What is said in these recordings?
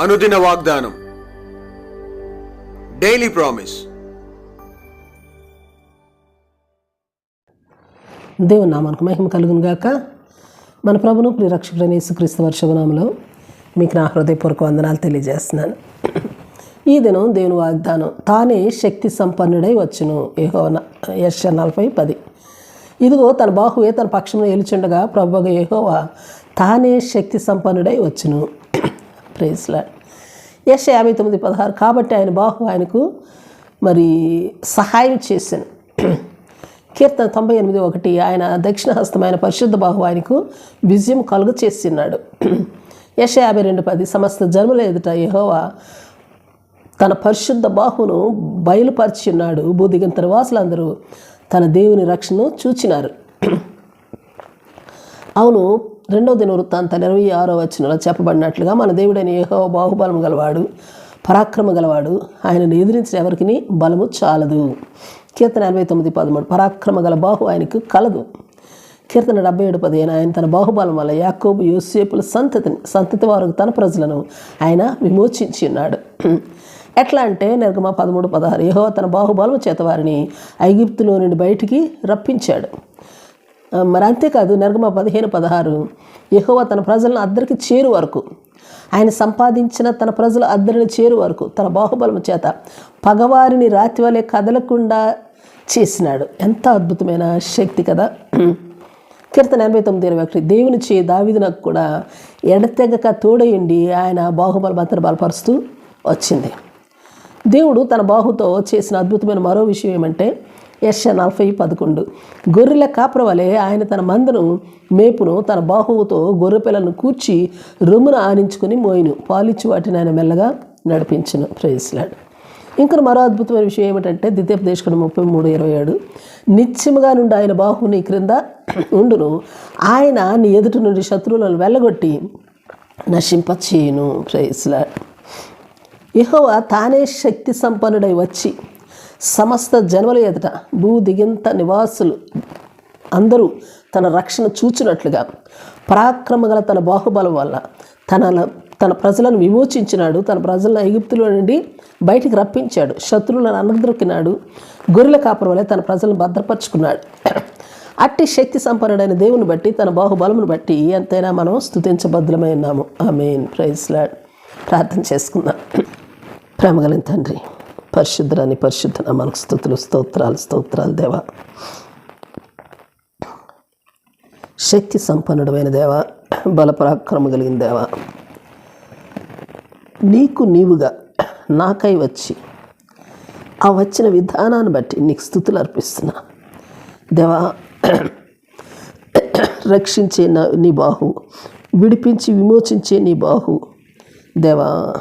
అనుదిన వాగ్దానం. Daily promise దేవుని నామానికి మహిమ కలుగును గాక. మన ప్రభును ప్రియరక్షకుడైన యేసుక్రీస్తు వర్షభనామంలో మీకు నా హృదయపూర్వక వందనాలు తెలియజేస్తున్నాను. ఈ దినం దేవుని వాగ్దానం తానే శక్తి సంపన్నుడై వచ్చును ఏహో యశ నలభై పది. ఇదిగో తన బాహువే తన పక్షంలో ఏలుచుండగా ప్రభుగ ఏహోవా తానే శక్తి సంపన్నుడై వచ్చును ప్రేస్లా యశ యాభై తొమ్మిది పదహారు. కాబట్టి ఆయన బాహు ఆయనకు మరి సహాయం చేశాను. కీర్తన తొంభై ఎనిమిది ఒకటి. ఆయన దక్షిణ హస్తమైన పరిశుద్ధ బాహు ఆయనకు విజయం కలుగు చేస్తున్నాడు యశ యాభై రెండు పది. సమస్త జన్మల ఎదుట యహోవా తన పరిశుద్ధ బాహును బయలుపరిచున్నాడు భూదిగంతర వాసులందరూ తన దేవుని రక్షణను చూచినారు. అవును రెండవ దిన వృత్తాంతాలు ఇరవై ఆరో వచనంలో చెప్పబడినట్లుగా మన దేవుడైన ఏహో బాహుబలము గలవాడు పరాక్రమ గలవాడు ఆయనను ఎదిరించిన ఎవరికి బలము చాలదు. కీర్తన ఎనభై తొమ్మిది పదమూడు పరాక్రమ గల బాహు ఆయనకు కలదు. కీర్తన డెబ్బై ఏడు పదిహేను ఆయన తన బాహుబలం వల్ల యాకోబు యోసేపుల సంతతిని సంతతి వారు తన ప్రజలను ఆయన విమోచించి ఉన్నాడు. ఎట్లా అంటే నిర్గమ పదమూడు పదహారు ఏహో తన బాహుబలము చేత వారిని ఐగిప్తులో నుండి బయటికి రప్పించాడు. మరి అంతేకాదు నిర్గమ పదిహేను పదహారు. యెహోవా తన ప్రజలను అద్దరికి చేరు వరకు. ఆయన సంపాదించిన తన ప్రజలు అద్దరిని చేరు వరకు. తన బాహుబలం చేత పగవారిని రాతి వలె కదలకుండా చేసినాడు. ఎంత అద్భుతమైన శక్తి కదా. కీర్తన ఎనభై తొమ్మిది ఇరవై ఒకటి. దేవుని చే దావిదునకు కూడా ఎడతెగక తోడయండి ఆయన బాహుబల భద్ర బలపరుస్తూ వచ్చింది. దేవుడు తన బాహుతో చేసిన అద్భుతమైన మరో విషయం ఏమంటే యశ నలభై పదకొండు. గొర్రెల కాపుర వలె ఆయన తన మందను మేపును తన బాహువుతో గొర్రె పిల్లలను కూర్చి రొమ్మున ఆనించుకుని మోయిను. పాలిచ్చి వాటిని ఆయన మెల్లగా నడిపించును. ప్రేస్లాడు ఇంకా మరో అద్భుతమైన విషయం ఏమిటంటే ద్వితీయోపదేశకుడు ముప్పై మూడు ఇరవై ఏడు. నిత్యముగా నుండి ఆయన బాహు నీ క్రింద ఉండును. ఆయన నీ ఎదుటి నుండి శత్రువులను వెళ్ళగొట్టి నశింపచేయును. ప్రేస్లాడు యెహోవా తానే శక్తి సంపన్నుడై వచ్చి సమస్త జన్మల ఎదుట భూ దిగింత నివాసులు అందరూ తన రక్షణ చూచినట్లుగా పరాక్రమగల తన బాహుబలం వల్ల తన తన ప్రజలను విమోచించినాడు తన ప్రజలను ఐగుప్తులో నుండి బయటికి రప్పించాడు శత్రువులను అనద్రొక్కినాడు గొర్రెల కాపురం వల్ల తన ప్రజలను భద్రపరుచుకున్నాడు. అట్టి శక్తి సంపన్నుడైన దేవుని బట్టి తన బాహుబలమును బట్టి ఎంతైనా మనం స్థుతించబద్ధులమై ఉన్నాము. ఆ మెయిన్ ప్రైజ్లాడ్ ప్రార్థన చేసుకుందాం. ప్రేమగలిగిన తండ్రి పరిశుద్ధరాని పరిశుద్ధన మనకు స్థుతులు స్తోత్రాలు స్తోత్రాలు దేవా. శక్తి సంపన్నుడమైన దేవ బలపరాక్రమ కలిగిన దేవ. నీకు నీవుగా నాకై వచ్చి ఆ వచ్చిన విధానాన్ని బట్టి నీకు స్థుతులు అర్పిస్తున్నా. దేవా రక్షించే నీ బాహు విడిపించి విమోచించే నీ బాహు దేవా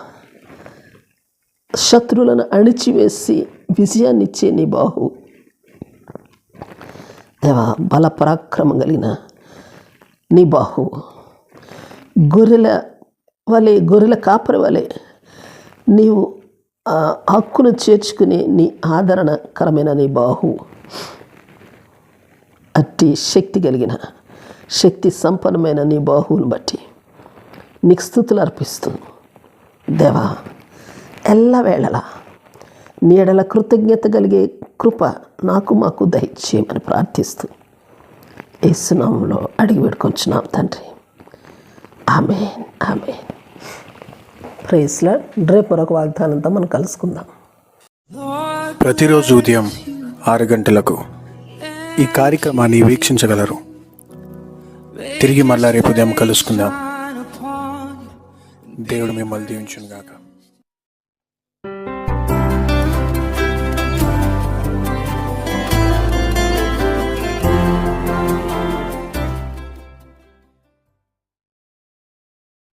శత్రువులను అణిచివేసి విజయాన్ని ఇచ్చే నీ బాహు. దేవా బల పరాక్రమం కలిగిన నీ బాహు. గొర్రెల వలె గొర్రెల కాపరి వలె నీవు ఆ హక్కును చేర్చుకునే నీ ఆదరణకరమైన నీ బాహు. అట్టి శక్తి కలిగిన శక్తి సంపన్నమైన నీ బాహువుని బట్టి నీకు స్థుతులు దేవా ఎల్లవేళలా నీడల కృతజ్ఞత కలిగే కృప నాకు మాకు దయచేయమని ప్రార్థిస్తూ ఏసునామంలో అడిగి పెట్టుకొంచున్నాం తండ్రి ఆమె ఆమె ప్రేస్లో రేపు మరొక వాగ్దానంతో మనం కలుసుకుందాం ప్రతిరోజు ఉదయం ఆరు గంటలకు ఈ కార్యక్రమాన్ని వీక్షించగలరు తిరిగి మళ్ళా రేపు ఉదయం కలుసుకుందాం దేవుడు మిమ్మల్ని దీవించుగాక గాక